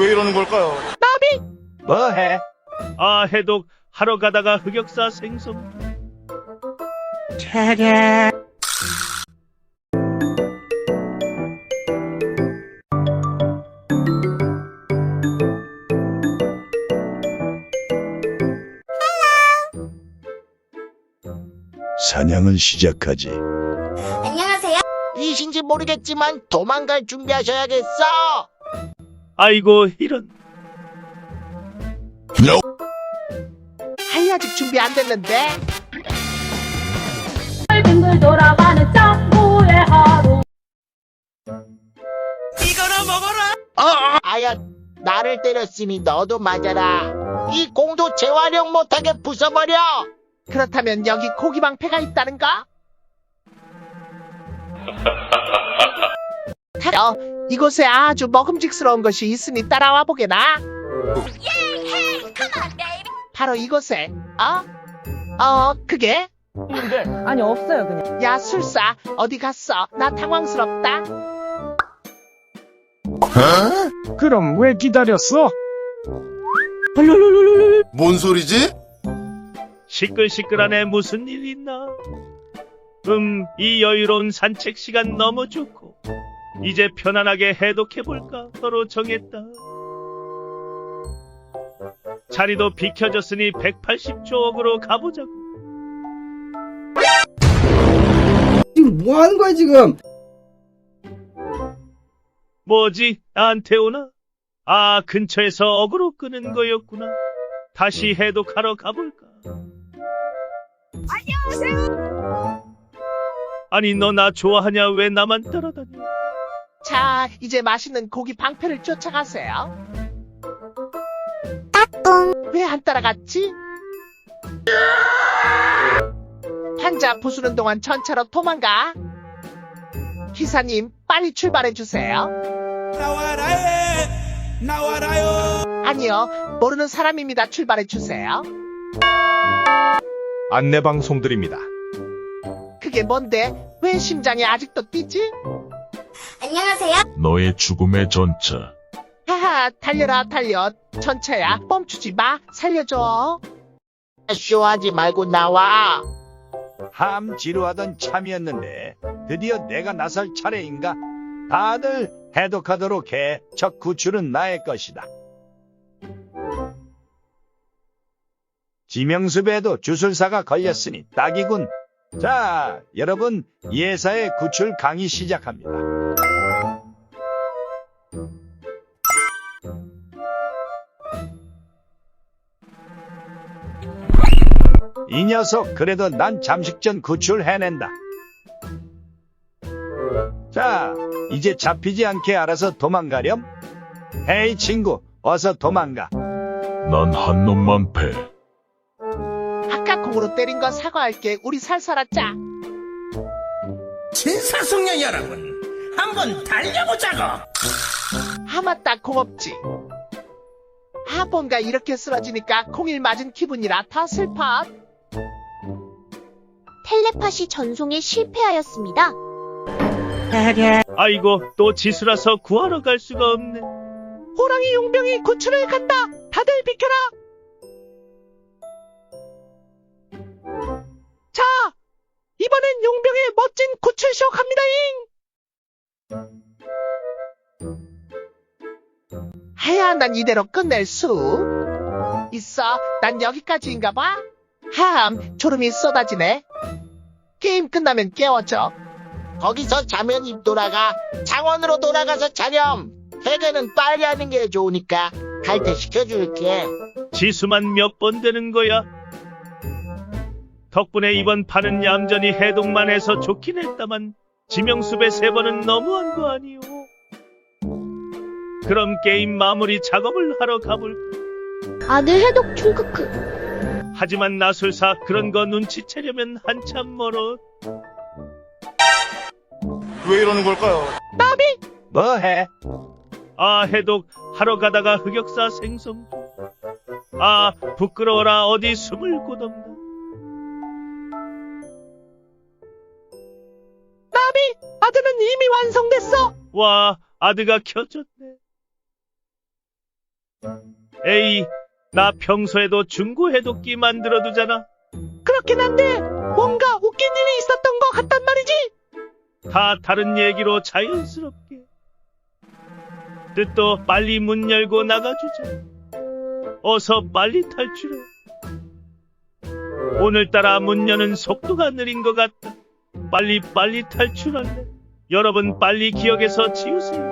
왜 이러는 걸까요? 뭐해? 아 해독 하러 가다가 흑역사 생성 사냥을 시작하지. 안녕하세요. 이신지 모르겠지만 도망갈 준비하셔야겠어. 아이고 이런 하이 아직 준비 안 됐는데. 빙글 돌아가는 짱구의 하루 어, 아야, 나를 때렸으니 너도 맞아라. 이 공도 재활용 못하게 부숴버려. 그렇다면 여기 고기 방패가 있다는가? 어, 이곳에 아주 먹음직스러운 것이 있으니 따라와 보게나. 바로 이곳에, 어? 어, 그게? 아니 없어요 그냥 야, 술사, 어디 갔어? 나 당황스럽다. 그럼 왜 기다렸어? 뭔 소리지? 시끌시끌하네 무슨 일 있나 음 이 여유로운 산책 시간 너무 좋고 이제 편안하게 해독해볼까? 서로 정했다. 자리도 비켜졌으니 180쪽으로 가보자고. 지금 뭐 하는 거야 지금? 뭐지? 나한테 오나? 아 근처에서 어그로 끄는 거였구나. 다시 해독하러 가볼까? 아니 너 나 좋아하냐? 왜 나만 따라다녀 자, 이제 맛있는 고기 방패를 쫓아가세요. 왜안 따라갔지? 환자 부수는 동안 전차로 도망가. 기사님, 빨리 출발해 주세요. 아니요, 모르는 사람입니다. 출발해 주세요. 안내 방송 드립니다. 그게 뭔데? 왜 심장이 아직도 뛰지? 안녕하세요. 너의 죽음의 전차. 하하, 달려라, 달려. 전차야, 멈추지 마. 살려줘. 쇼하지 말고 나와. 함 지루하던 참이었는데 드디어 내가 나설 차례인가? 다들 해독하도록 해. 저 구출은 나의 것이다. 지명수배에도 주술사가 걸렸으니 딱이군. 자, 여러분 예사의 구출 강의 시작합니다. 이 녀석 그래도 난 잠식 전 구출해낸다. 자, 이제 잡히지 않게 알아서 도망가렴. 헤이 친구, 어서 도망가. 난 한 놈만 패. 아까 공으로 때린 거 사과할게. 우리 살 살았자. 진사숙녀 여러분, 한번 달려보자고! 아 맞다 고맙지. 아 뭔가 이렇게 쓰러지니까 공일 맞은 기분이라 더 슬퍼. 텔레파시 전송에 실패하였습니다. 아이고 또 지수라서 구하러 갈 수가 없네 호랑이 용병이 구출을 간다. 다들 비켜라. 자, 이번엔 용병의 멋진 구출쇼 갑니다잉. 하야, 난 이대로 끝낼 수 있어. 난 여기까지인가 봐. 함, 졸음이 쏟아지네. 게임 끝나면 깨워줘. 거기서 자면 입 돌아가. 창원으로 돌아가서 자렴. 해제는 빨리 하는 게 좋으니까 갈때 시켜줄게. 지수만 몇 번 되는 거야 덕분에 이번 판은 얌전히 해독만 해서 좋긴 했다만 지명수배 세 번은 너무한 거 아니오 그럼 게임 마무리 작업을 하러 가볼까 아들 해독 충크크. 하지만 나술사 그런 거 눈치채려면 한참 멀어. 왜 이러는 걸까요? 뭐해? 아 해독. 하러 가다가 흑역사 생성. 아 부끄러워라. 어디 숨을 곳 없나. 아들은 이미 완성됐어. 와 아드가 켜졌네. 에이, 나 평소에도 중고 해독기 만들어두잖아. 그렇긴 한데 뭔가 웃긴 일이 있었던 것 같단 말이지. 다 다른 얘기로 자연스럽게. 뜻도 빨리 문 열고 나가주자. 어서 빨리 탈출해. 오늘따라 문 여는 속도가 느린 것 같다. 빨리 빨리 탈출할래. 여러분 빨리 기억에서 지우세요.